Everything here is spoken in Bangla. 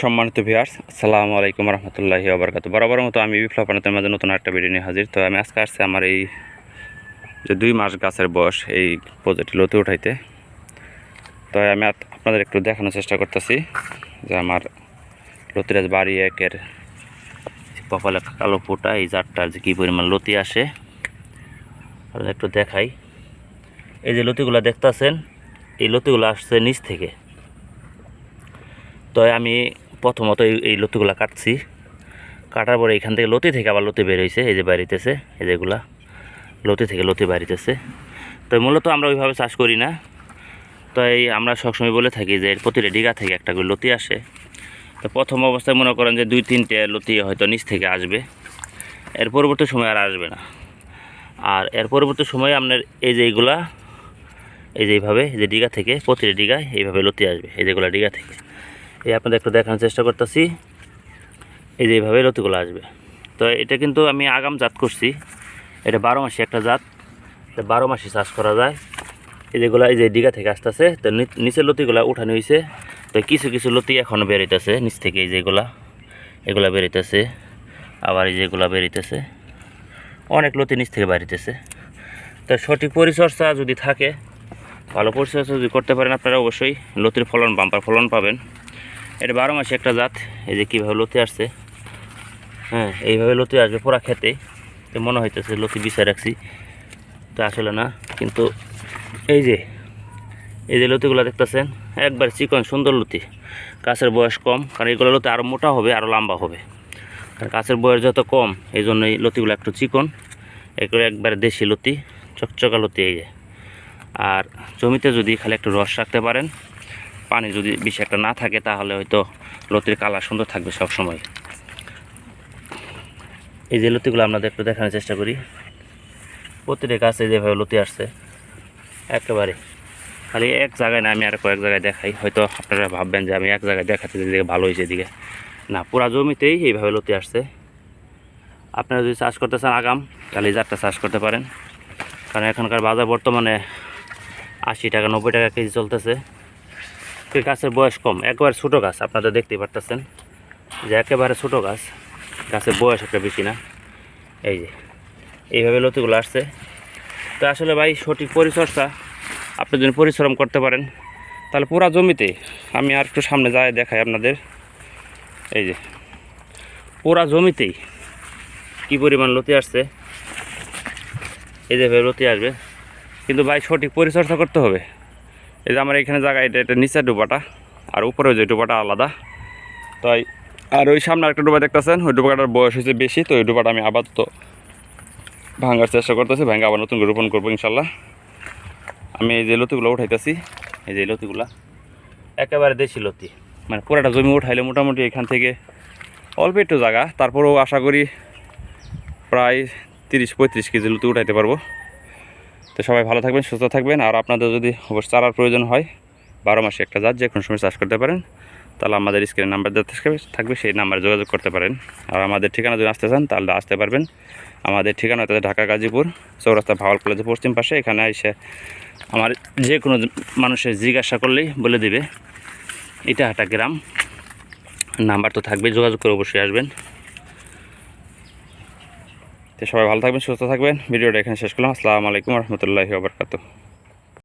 সম্মানিত ভিউয়ার্স আসসালামু আলাইকুম রহমতুল্লাহি আবরকাত বরাবর মতো আমি বিপ্লব আপনাদের মাঝে নতুন একটা ভিডিও নিয়ে হাজির। তো আমি আজকে আসছি আমার এই যে দুই মাস গাছের বয়স এই প্রজেক্টটি লতে উঠাইতে। তো আমি আপনাদের একটু দেখানোর চেষ্টা করতেছি যে আমার লতিরাজ বাড়ি একের কপালে কালো ফোটা, এই জারটার যে কী পরিমাণ লতি আসে। আপনাদের একটু দেখাই। এই যে লতিগুলো দেখতেছেন, এই লতিগুলো আসছে নিচ থেকে। তো আমি প্রথমত এই লতিগুলো কাটছি। কাটার পরে এখান থেকে লতি থেকে আবার লতি বের হয়েছে এই যে বাড়িতেছে, এই যেগুলা লতি থেকে লতি বাড়িতেছে। তো মূলত আমরা ওইভাবে চাষ করি না। তো এই আমরা সবসময় বলে থাকি যে এর প্রতিটা ডিগা থেকে একটা করে লতি আসে। তো প্রথম অবস্থায় মনে করেন যে দুই, তিনটে লতি হয়তো নিচ থেকে আসবে। এর পরবর্তী সময় আর আসবে না। আর এর পরবর্তী সময়ে আপনার এই যে এইগুলা এই যে এইভাবে, এই যে ডিগা থেকে প্রতিটা ডিগায় এইভাবে লতি আসবে, এই যেগুলো ডিগা থেকে। এই আপনাদের একটু দেখানোর চেষ্টা করতেছি। এই যে এইভাবে লতিগুলো আসবে। তো এটা কিন্তু আমি আগাম জাত করছি। এটা বারো মাসি একটা জাত। বারো মাসি চাষ করা যায়। এই যেগুলো, এই যে ডিগা থেকে আসতেছে, তো নিচের লতিগুলো উঠানো হয়েছে তো কিছু কিছু লতি এখনও বেরোইতেছে নিচ থেকে এই যেগুলা, এগুলা বেরোইতেছে আবার এই যেগুলা বেরোইতেছে অনেক লতি নিচ থেকে বাড়িতেছে। তো সঠিক পরিচর্যা যদি থাকে, ভালো পরিচর্যা যদি করতে পারেন আপনারা অবশ্যই লতির ফলন, বাম্পার ফলন পাবেন। এটা বারো মাসে একটা জাত, এই যে কীভাবে লতি আসছে। হ্যাঁ এইভাবে লতি আসবে পুরা খেতে তো মনে হইতেছে লতি বিছায় রাখছি। তো আসলে না, কিন্তু এই যে এই যে লতিগুলো দেখতেছেন, একবার চিকন সুন্দর লতি। গাছের বয়স কম, কারণ এগুলো লতি আরও মোটা হবে আরও লম্বা হবে। কারণ গাছের বয়স যত কম, এই জন্য এই লতিগুলো একটু চিকন। এগুলো একবারে দেশি লতি, চকচকা লতি এই যে। আর জমিতে যদি খালি একটু রস রাখতে পারেন পানি যদি বেশি একটা না থাকে, তাহলে হয়তো লতির কালার সুন্দর থাকবে সব সময় এই যে লতিগুলো আপনাদের একটু দেখানোর চেষ্টা করি। প্রতিটা গাছে যেভাবে লতি আসছে, একেবারে। খালি এক জায়গায় না, আমি আর কয়েক জায়গায় দেখাই। হয়তো আপনারা ভাববেন যে আমি এক জায়গায় দেখাচ্ছি দিকে ভালো হয়েছে এদিকে। না, পুরা জমিতেই এইভাবে লতি আসছে। আপনারা যদি চাষ করতে চান আগাম, তাহলে এই জাতটা চাষ করতে পারেন। কারণ এখনকার বাজার বর্তমানে আশি টাকা, নব্বই টাকা কেজি চলতেছে। এই গাছের বয়স কম, একবারে ছোটো গাছ, আপনারা দেখতেই পারতেছেন। যে একেবারে ছোটো গাছ, গাছের বয়স একটা বেশি না। এই যে, এইভাবে লতিগুলো আসছে। তো আসলে ভাই, সঠিক পরিচর্যা, আপনি যদি পরিশ্রম করতে পারেন, তাহলে পুরা জমিতে আমি আর একটু সামনে যাই, দেখাই আপনাদের। এই যে, পুরা জমিতেই কী পরিমাণ লতি আসছে। এই যে লতি আসবে। কিন্তু ভাই, সঠিক পরিচর্যা করতে হবে। এই যে আমার এখানে জায়গা, এটা এটা নিচের ডুবাটা, আর উপরে যে ডুবাটা আলাদা। তাই, আর ওই সামনে একটা ডুবা দেখতেছেন? ওই ডুবাটার বয়স হয়েছে বেশি, তো ওই ডুবাটা আমি আপাতত ভাঙার চেষ্টা করতেছি, ভেঙে আবার নতুন করে রোপণ করব ইনশাল্লাহ। আমি এই যে লতিগুলো উঠাইতেছি, এই যে লতিগুলা, একেবারে দেশি লতি। মানে পুরাটা জমি উঠাইলে মোটামুটি এখান থেকে অল্প একটু জায়গা, তারপরেও আশা করি প্রায় তিরিশ পঁয়ত্রিশ কেজি লতি উঠাইতে পারব। তো সবাই ভালো থাকবেন, সুস্থ থাকবেন। আর আপনাদের যদি অবশ্য চারার প্রয়োজন হয়, বারো মাসে একটা জাত যে কোনো সময় চাষ করতে পারেন, তাহলে আমাদের স্ক্রিনে নাম্বার দেওয়া থাকবে সেই নাম্বারে যোগাযোগ করতে পারেন। আর আমাদের ঠিকানা যদি আসতে চান, তাহলে আসতে পারবেন। আমাদের ঠিকানা হচ্ছে ঢাকা, গাজীপুর, চৌরাস্তা, ভাওয়াল কলেজের পশ্চিম পাশে। এখানে এসে আমার যে কোনো মানুষের জিজ্ঞাসা করলেই বলে দিবে। এটা হাটা গ্রাম, নাম্বার তো থাকবে যোগাযোগ করে অবশ্যই আসবেন। তো সবাই ভালো থাকবেন সুস্থ থাকবেন। ভিডিওটা এখানে শেষ করলাম। আসসালামু আলাইকুম রহমতুল্লাহি আবরকাত